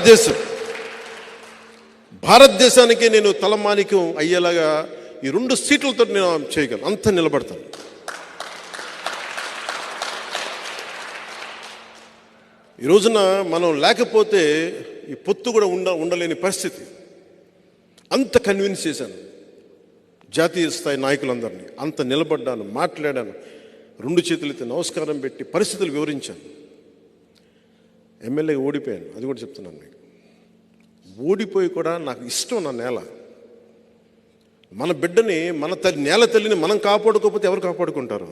భారతదేశం. భారతదేశానికి నేను తలమానికం అయ్యేలాగా ఈ రెండు సీట్లతో నేను చేయగలను. అంత నిలబడతాను. ఈ రోజున మనం లేకపోతే ఈ పొత్తు కూడా ఉండ ఉండలేని పరిస్థితి. అంత కన్విన్స్ చేశాను. జాతీయ స్థాయి నాయకులందరినీ అంత నిలబడ్డాను మాట్లాడాను రెండు చేతులైతే నమస్కారం పెట్టి పరిస్థితులు వివరించాను. ఎమ్మెల్యే ఓడిపోయాను అది కూడా చెప్తున్నాను మీకు. ఓడిపోయి కూడా నాకు ఇష్టం నా నేల. మన బిడ్డని మన తల్లి నేల తల్లిని మనం కాపాడుకోకపోతే ఎవరు కాపాడుకుంటారు?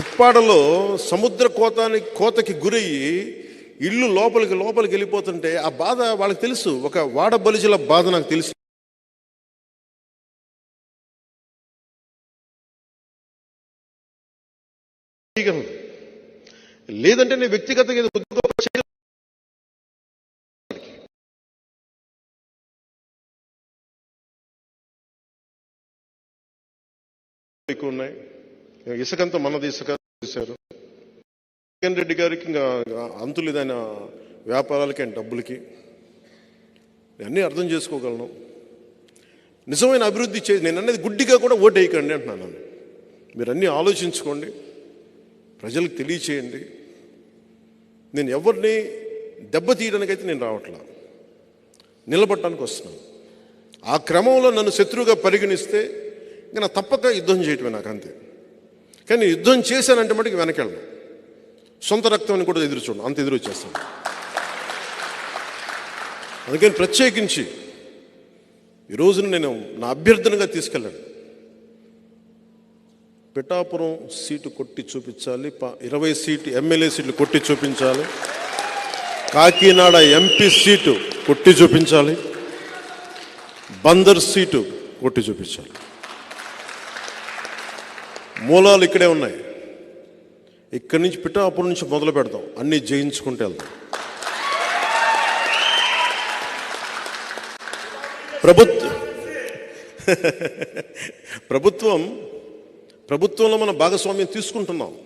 ఉప్పాడలో సముద్ర కోతానికి కోతకి గురయ్యి ఇల్లు లోపలికి లోపలికి వెళ్ళిపోతుంటే ఆ బాధ వాళ్ళకి తెలుసు. ఒక వాడ బలిజుల బాధ నాకు తెలుసు. లేదంటే నేను వ్యక్తిగతంగా కొద్ది గొప్ప ఎక్కువ ఉన్నాయి. ఇసుకంతా మనది ఇసుక చేశారు జగన్ రెడ్డి గారికి ఇంకా అంతులేదైన వ్యాపారాలకి అండ్ డబ్బులకి. అన్నీ అర్థం చేసుకోగలను. నిజమైన అభివృద్ధి చే నేను అనేది గుడ్డిగా కూడా ఓటు వేయకండి అంటున్నాను. మీరు అన్నీ ఆలోచించుకోండి. ప్రజలకు తెలియచేయండి. నేను ఎవరిని దెబ్బతీయడానికైతే నేను రావట్లా. నిలబడటానికి వస్తున్నాను. ఆ క్రమంలో నన్ను శత్రువుగా పరిగణిస్తే ఇంకా నా తప్పక యుద్ధం చేయటమే నాకు అంతే. కానీ యుద్ధం చేశానంటే మటుకు వెనకెళ్ళను. సొంత రక్తం కూడా ఎదురు చూడండి అంత ఎదురు వచ్చేస్తాను. అందుకని ప్రత్యేకించి ఈ రోజున నేను నా అభ్యర్థనగా తీసుకెళ్ళాను. పిఠాపురం సీటు కొట్టి చూపించాలి. ప- ఇరవై సీటు ఎమ్మెల్యే సీట్లు కొట్టి చూపించాలి. కాకినాడ ఎంపీ సీటు కొట్టి చూపించాలి. బందర్ సీటు కొట్టి చూపించాలి. మూలాలు ఇక్కడే ఉన్నాయి. ఇక్కడి నుంచి పిఠాపురం నుంచి మొదలు పెడదాం అన్నీ జయించుకుంటూ వెళ్దాం ప్రభుత్వ ప్రభుత్వం ప్రభుత్వంలో మనం భాగస్వామ్యం తీసుకుంటున్నాం.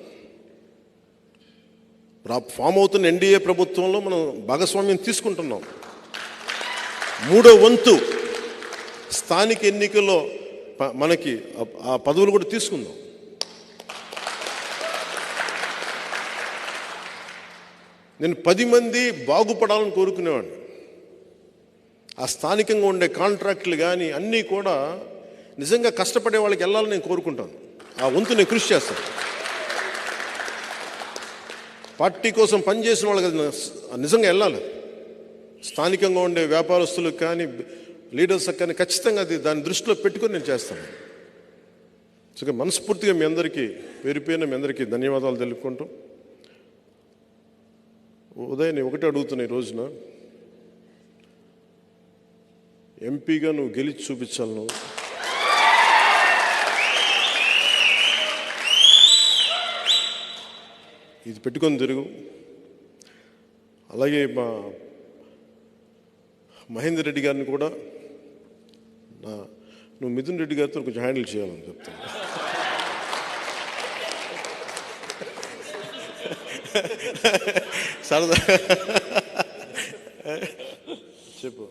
ఫామ్ అవుతున్న ఎన్డీఏ ప్రభుత్వంలో మనం భాగస్వామ్యం తీసుకుంటున్నాం. మూడో వంతు స్థానిక ఎన్నికల్లో మనకి ఆ- ఆ పదవులు కూడా తీసుకుందాం. నేను పది మంది బాగుపడాలని కోరుకునేవాడిని. ఆ స్థానికంగా ఉండే కాంట్రాక్టులు కానీ అన్నీ కూడా నిజంగా కష్టపడే వాళ్ళకి వెళ్ళాలని నేను కోరుకుంటాను. ఆ వంతు నేను కృషి చేస్తాను పార్టీ కోసం పనిచేసిన వాళ్ళకి అది నిజంగా వెళ్ళాలి. స్థానికంగా ఉండే వ్యాపారస్తులకు కానీ లీడర్స్కి కానీ ఖచ్చితంగా అది దాన్ని దృష్టిలో పెట్టుకొని నేను చేస్తాను. సో మనస్ఫూర్తిగా మీ అందరికీ పేరు మీ అందరికీ ధన్యవాదాలు తెలుపుకుంటాం ఉదయం నేను ఒకటే అడుగుతున్నా ఈ రోజున ఎంపీగా నువ్వు గెలిచి చూపించాలి నువ్వు. ఇది పెట్టుకొని తిరుగు. అలాగే మా మహేందర్ రెడ్డి గారిని కూడా నా నువ్వు మిథున్ రెడ్డి గారితో కొంచెం హ్యాండిల్ చేయాలని చెప్తాను సరదా. చెప్పు.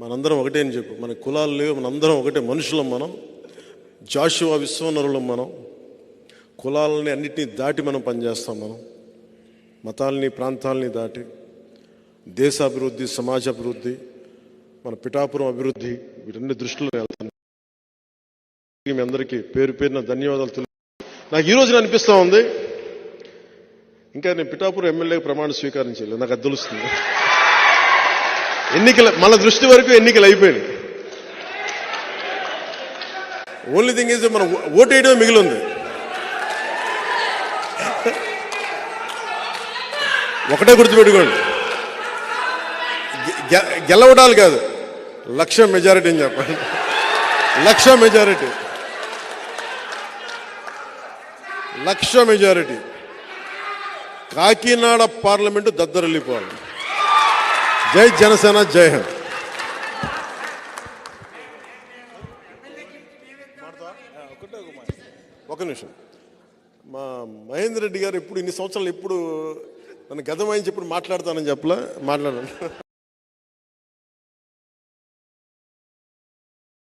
మనందరం ఒకటే అని చెప్పు. మన కులాలు లేవు మనందరం ఒకటే మనుషులం మనం. జాషువా విశ్వనరులం మనం. కులాలని అన్నిటినీ దాటి మనం పనిచేస్తాం మనం. మతాల్ని ప్రాంతాలని దాటి దేశ అభివృద్ధి సమాజ అభివృద్ధి మన పిఠాపురం అభివృద్ధి వీటన్ని దృష్టిలో వెళ్తాను మీ అందరికీ పేరు పేరున ధన్యవాదాలు తెలుసు నాకు ఈ రోజున అనిపిస్తూ ఉంది. ఇంకా నేను పిఠాపురం ఎమ్మెల్యే ప్రమాణ స్వీకారం చేయలేదు. నాకు అది తెలుస్తుంది. ఎన్నికల మన దృష్టి వరకు ఎన్నికలు అయిపోయినాయి. ఓన్లీ థింగ్ ఈజ్ మనం ఓటు వేయడమే మిగిలింది ఒకటే గుర్తుపెట్టుకోండి. గె- గె- గెలవడాలు కాదు. లక్ష మెజారిటీ అని చెప్పండి. లక్ష మెజారిటీ. లక్ష మెజారిటీ. కాకినాడ పార్లమెంటు దద్దరిల్లిపోవాలి. జై జనసేన జై హింద్. ఒక నిమిషం. మా మహేందర్ రెడ్డి గారు ఇప్పుడు ఇన్ని సంవత్సరాలు ఎప్పుడు నన్ను గతమని చెప్పి మాట్లాడతానని చెప్పలా? మాట్లాడాను